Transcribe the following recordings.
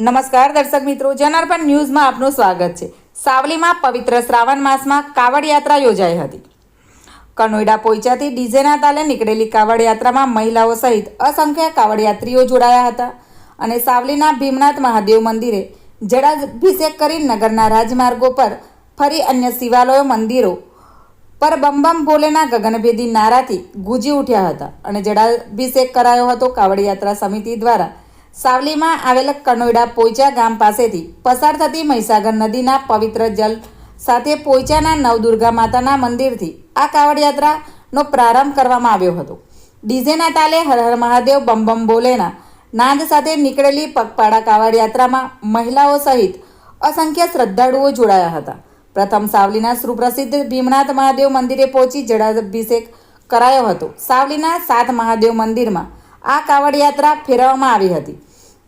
નમસ્કાર દર્શક મિત્રો, જનાર્પણ ન્યૂઝમાં આપનું સ્વાગત છે. સાવલીમાં પવિત્ર શ્રાવણ માસમાં કાવડ યાત્રા યોજાઈ હતી. કનોઈડા પોઈચાથી ડીજેના તાલે નીકળેલી કાવડ યાત્રામાં મહિલાઓ સહિત અસંખ્ય કાવડ યાત્રીઓ જોડાયા હતા અને સાવલીના ભીમનાથ મહાદેવ મંદિરે જળાભિષેક કરી નગરના રાજમાર્ગો પર ફરી અન્ય શિવાલયો મંદિરો પર બમ બમ ભોલેના ગગનભેદી નારાથી ગુજી ઉઠ્યા હતા અને જળાભિષેક કરાયો હતો કાવડ યાત્રા સમિતિ દ્વારા. સાવલીમાં આવેલ કનોઈડા પોઈચા ગામ પાસેથી પસાર થતી મહીસાગર નદીના પવિત્ર જલ સાથે પોઈચાના નવદુર્ગા માતાના મંદિરથી આ કાવડ યાત્રાનો પ્રારંભ કરવામાં આવ્યો હતો. ડીઝેના તાલે હર હર મહાદેવ બમ બમ બોલેના નાદ સાથે નીકળેલી પગપાળા કાવડ યાત્રામાં મહિલાઓ સહિત અસંખ્ય શ્રદ્ધાળુઓ જોડાયા હતા. પ્રથમ સાવલીના સુપ્રસિદ્ધ ભીમનાથ મહાદેવ મંદિરે પહોંચી જળાભિષેક કરાયો હતો. સાવલીના સાત મહાદેવ મંદિરમાં આ કાવડ યાત્રા ફેરવવામાં આવી હતી.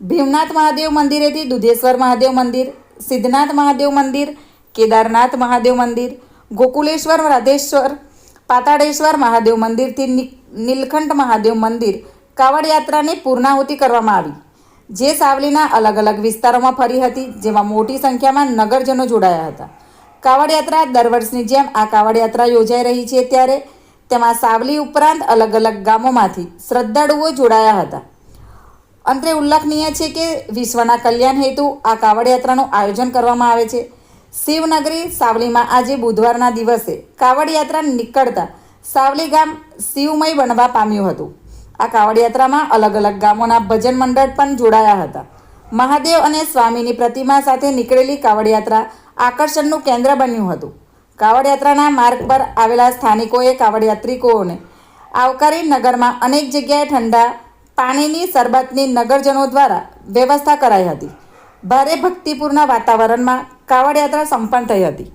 ભીમનાથ મહાદેવ મંદિરેથી દુધેશ્વર મહાદેવ મંદિર, સિદ્ધનાથ મહાદેવ મંદિર, કેદારનાથ મહાદેવ મંદિર, ગોકુલેશ્વર રાધેશ્વર પાતાળેશ્વર મહાદેવ મંદિરથી નીલખંઠ મહાદેવ મંદિર કાવડ યાત્રાની પૂર્ણાહુતિ કરવામાં આવી. જે સાવલીના અલગ અલગ વિસ્તારોમાં ફરી હતી, જેમાં મોટી સંખ્યામાં નગરજનો જોડાયા હતા. કાવડ યાત્રા દર વર્ષની જેમ આ કાવડ યાત્રા યોજાઈ રહી છે ત્યારે તેમાં સાવલી ઉપરાંત અલગ અલગ ગામોમાંથી શ્રદ્ધાળુઓ જોડાયા હતા. અંતે ઉલ્લેખનીય છે કે વિશ્વના કલ્યાણ હેતુ આ કાવડ યાત્રાનું આયોજન કરવામાં આવે છે. શિવનગરી સાવલીમાં આજે બુધવારના દિવસે કાવડ યાત્રા નીકળતા સાવલી ગામ શિવમય બનવા પામ્યું હતું. આ કાવડ યાત્રામાં અલગ અલગ ગામોના ભજન મંડળ પણ જોડાયા હતા. મહાદેવ અને સ્વામીની પ્રતિમા સાથે નીકળેલી કાવડ યાત્રા આકર્ષણનું કેન્દ્ર બન્યું હતું. કાવડ યાત્રાના માર્ગ પર આવેલા સ્થાનિકોએ કાવડયાત્રિકોને આવકારી નગરમાં અનેક જગ્યાએ ઠંડા પાણીની શરબતની નગરજનો દ્વારા વ્યવસ્થા કરાઈ હતી. ભારે ભક્તિપૂર્ણ વાતાવરણમાં કાવડયાત્રા સંપન્ન થઈ હતી.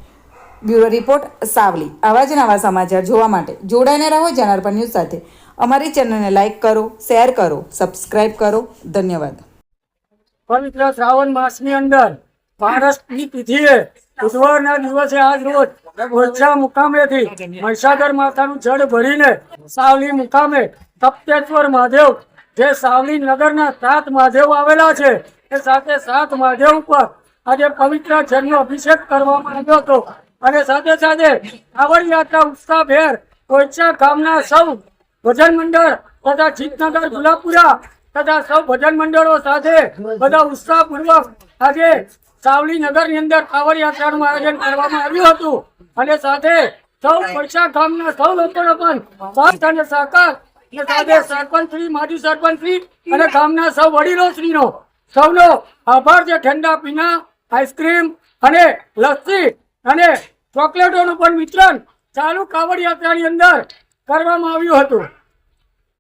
Bureau report, Savli. આવા નવા સમાચાર જોવા માટે જોડાઈને રહો જનાર્પણ ન્યૂઝ સાથે. અમારી ચેનલને લાઇક કરો, શેર કરો, સબસ્ક્રાઇબ કરો. ધન્યવાદ. પવિત્ર શ્રાવણ માસની અંદર પારસની તિથિએ બુધવારના દિવસે આજ રોજ ઓછા મુકામેથી મહીસાગર માતાનું જળ ભરીને સાવલી મુકામે સપ્તેશ્વર મહાદેવ જે સાવલી નગરના સાત મહાદેવ આવેલા છે એ સાથે સાત મહાદેવ ઉપર આજે પવિત્ર જન્મ અભિષેક કરવામાં આવ્યો હતો. અને સાથે સાથે કાવડ યાત્રા ઉત્સાહભેર ઓછા ગામના સૌ ભજન મંડળ તથા જીતનગર ગુલાબપુરા તથા સૌ ભજન મંડળો સાથે બધા ઉત્સાહપૂર્વક આજે સાવલી નગરની અંદર કાવડ યાત્રાનું આયોજન કરવામાં આવ્યું હતું. અને સાથે સૌ પડસા ગામના સૌ લોકોનો પણ સ્વાસ્થ્ય અને સહકાર અને સાથે સરપંચ શ્રી માજી સરપંચ શ્રી અને ગામના સૌ વડીલો શ્રીનો સૌનો આભાર છે. ઠંડા પીણા આઈસ્ક્રીમ અને લસ્સી અને ચોકલેટોનું પણ વિતરણ ચાલુ કાવડ યાત્રાની અંદર કરવામાં આવ્યું હતું.